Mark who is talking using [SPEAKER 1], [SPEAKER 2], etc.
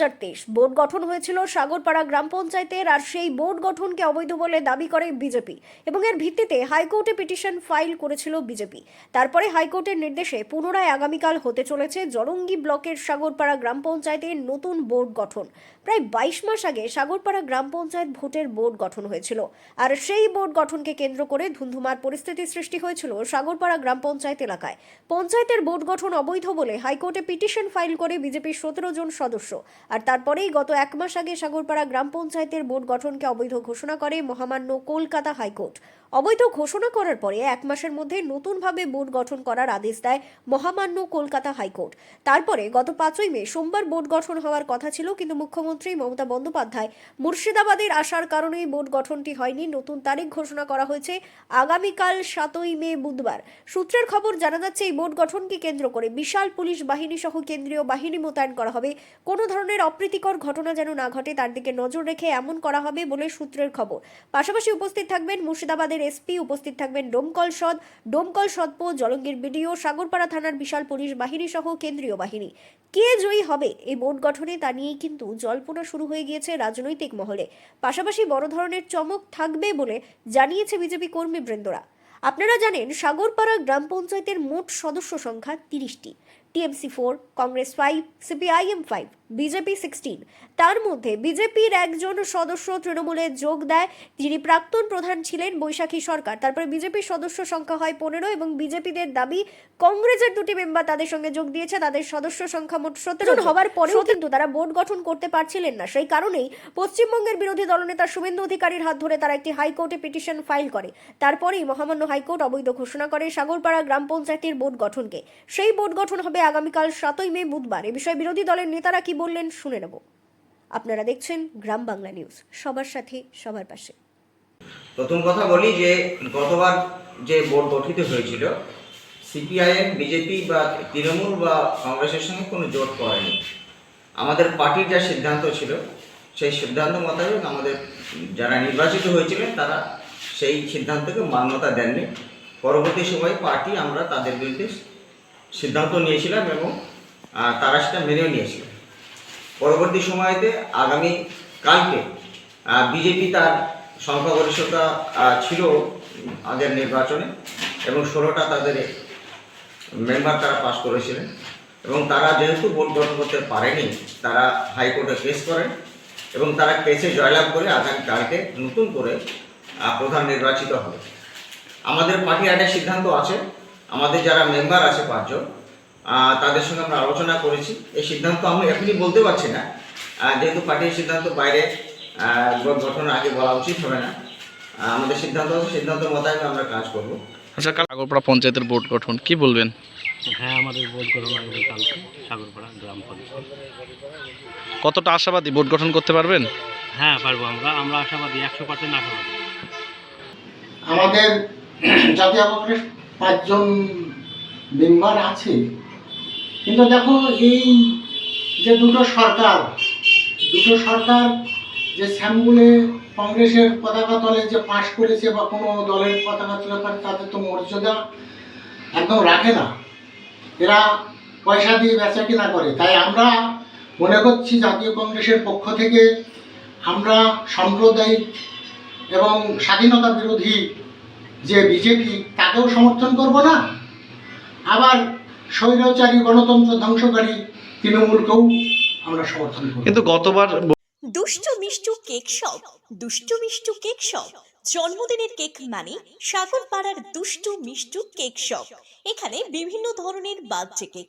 [SPEAKER 1] হাজার তেইশ বোর্ড গঠন হয়েছিল সাগরপাড়া গ্রাম পঞ্চায়েতের, আর সেই বোর্ড গঠনকে অবৈধ বলে দাবি করে বিজেপি। এবং এর ভিত্তিতে হাইকোর্টে পিটিশন ফাইল করেছিল বিজেপি। তারপরে হাইকোর্টের নির্দেশে পুনরায় আগামীকাল হতে চলেছে জলঙ্গি ব্লকের সাগরপাড়া গ্রাম পঞ্চায়েতের নতুন বোর্ড গঠন। প্রায় বাইশ মাস আগে সাগরপাড়া গ্রাম পঞ্চায়েত ভোটের বোর্ড গঠন হয়েছিল। আর সেই বোর্ড গঠনকে কেন্দ্র করে ধুন্ধুমার পরিস্থিতি সৃষ্টি হয়েছিল সাগরপাড়া গ্রাম পঞ্চায়েত এলাকায়। পঞ্চায়েতের বোর্ড গঠন অবৈধ বলে হাইকোর্টে পিটিশন ফাইল করে বিজেপির সতেরো জন সদস্য। আর তারপরেই গত এক মাস আগে সাগরপাড়া গ্রাম পঞ্চায়েতের বোর্ড গঠনকে অবৈধ ঘোষণা করে মহামান্য কলকাতা হাইকোর্ট। অবৈধ ঘোষণা করার পরে এক মাসের মধ্যে নতুনভাবে বোর্ড গঠন করার আদেশ দেয় মহামান্য কলকাতা হাইকোর্ট। তারপরে গত পাঁচই মে সোমবার বোর্ড গঠন হওয়ার কথা ছিল, কিন্তু মুখ্যমন্ত্রী মমতা বন্দ্যোপাধ্যায় মুর্শিদাবাদের আসার কারণেই বোর্ড গঠনটি হয়নি। নতুন তারিখ ঘোষণা করা হয়েছে আগামীকাল সাতই মে বুধবার। সূত্রের খবর জানা যাচ্ছে, এই বোর্ড গঠনকে কেন্দ্র করে বিশাল পুলিশ বাহিনী সহ কেন্দ্রীয় বাহিনী মোতায়েন করা হবে। কোনো ধরনের অপ্রীতিকর ঘটনা যেন না ঘটে, তার দিকে নজর রেখে এমন করা হবে বলে সূত্রের খবর। পাশাপাশি উপস্থিত থাকবেন মুর্শিদাবাদের এসপি উপস্থিত থাকবেন ডোমকল সদ, ডোমকল সদপ, জলঙ্গির বিডিও, সাগরপাড়া থানার বিশাল পুলিশ বাহিনী সহ কেন্দ্রীয় বাহিনী। কে জয়ী হবে এই বোর্ড গঠনে তা নিয়েই কিন্তু জল্পনা শুরু হয়ে গিয়েছে রাজনৈতিক মহলে। পাশাপাশি বড় ধরনের চমক থাকবে বলে জানিয়েছে বিজেপি কর্মীবৃন্দরা আপনারা জানেন, সাগরপাড়া গ্রাম পঞ্চায়েতের মোট সদস্য সংখ্যা তিরিশটি। TMC four Congress five CPIM five BJP sixteen তার মধ্যে বিজেপির একজন সদস্য তৃণমূলে যোগ দেয়। যিনি প্রাক্তন প্রধান ছিলেন বৈশাখী সরকার। তারপরে বিজেপির সদস্য সংখ্যা হয় পনেরো এবং বিজেপিদের দাবি কংগ্রেসের দুটি মেম্বার তাদের সঙ্গে যোগ দিয়েছে। তাদের সদস্য সংখ্যা মোট সতেরো হওয়ার পরেও কিন্তু তারা বোর্ড গঠন করতে পারছিলেন না। সেই কারণেই পশ্চিমবঙ্গের বিরোধী দলনেতা শুভেন্দু অধিকারীর হাত ধরে তারা একটি হাইকোর্টে পিটিশন ফাইল করে। তারপরেই মহামান্য হাইকোর্ট অবৈধ ঘোষণা করে সাগরপাড়া গ্রাম পঞ্চায়েতের বোর্ড গঠনকে। সেই বোর্ড গঠন হবে আগামীকাল সাতই মে বুধবার এ বিষয়ে বিরোধী দলের নেতারা কি বললেন শুনে নেব। আপনারা দেখছেন গ্রাম বাংলা নিউজ, সবার সাথে, সবার পাশে।
[SPEAKER 2] প্রথম কথা বলি যে গতবার যে বোর্ড গঠিত হয়েছিল সিপিআইএম বিজেপি বা তৃণমূল বা কংগ্রেসের সঙ্গে কোনো জোট করেনি আমাদের পার্টির যা সিদ্ধান্ত ছিল, সেই সিদ্ধান্ত মোতাবেক আমাদের যারা নির্বাচিত হয়েছিলেন, তারা সেই সিদ্ধান্তকে মান্যতা দেননি। পরবর্তী সময়ে পার্টি আমরা তাদের বিরুদ্ধে সিদ্ধান্ত নিয়েছিলাম এবং তারা সেটা মেনেও নিয়েছিল। পরবর্তী সময়তে আগামী কালকে বিজেপি তার সংখ্যাগরিষ্ঠতা ছিল আগের নির্বাচনে এবং ষোলোটা তাদের মেম্বার তারা পাস করেছিলেন এবং তারা যেহেতু ভোট গঠন করতে পারেনি, তারা হাইকোর্টে কেস করেন এবং তারা কেসে জয়লাভ করে আগামী কালকে নতুন করে প্রধান নির্বাচিত হবে। আমাদের পার্টি একটা সিদ্ধান্ত আছে আমাদের যারা মেম্বার আছে পাঁচজন তাদের সঙ্গে আমরা আলোচনা করেছি। এই সিদ্ধান্ত আমি এখনই বলতে পারছি না। যেহেতু পার্টির সিদ্ধান্ত বাইরে গঠনের আগে বলা উচিত হবে না। আমাদের সিদ্ধান্ত সিদ্ধান্ত মোতাবেক আমরা কাজ করব।
[SPEAKER 3] আচ্ছা কাল আগরপাড়া পঞ্চায়েতের বোর্ড গঠন কি বলবেন?
[SPEAKER 4] হ্যাঁ আমাদের বোর্ড গঠন আগামী কালকে সাগরপাড়া গ্রাম পঞ্চায়েত।
[SPEAKER 3] কতটা আশাবাদী? বোর্ড গঠন করতে পারবেন?
[SPEAKER 4] হ্যাঁ পারব আমরা। আমরা আশাবাদী একশো পার্সেন্ট আশাবাদী।
[SPEAKER 5] আমাদের জাতীয় কংগ্রেস পাঁচজন মেম্বার আছে। কিন্তু দেখো এই যে দুটো সরকার দুটো সরকার যে শ্যামগুলে কংগ্রেসের পতাকা তলে যে পাশ করেছে বা কোনো দলের পতাকা তুলে পারে তাদের তো মর্যাদা একদম রাখে না। এরা পয়সা দিয়ে বেচা কিনা করে। তাই আমরা মনে করছি জাতীয় কংগ্রেসের পক্ষ থেকে আমরা সাম্প্রদায়িক এবং স্বাধীনতা বিরোধী যে বিজেপি তাকেও সমর্থন করব না। আবার স্বৈরাচারী গণতন্ত্র ধ্বংসকারী তৃণমূলকেও আমরা সমর্থন করব।
[SPEAKER 3] কিন্তু গতবার
[SPEAKER 6] দুষ্টু Mishtu cake shop Dushtu Mishtu cake shop. জন্মদিনের কেক মানে সাগর পাড়ার দুষ্টু মিষ্টু কেক শপ। এখানে বিভিন্ন ধরনের বাচ্চা কেক।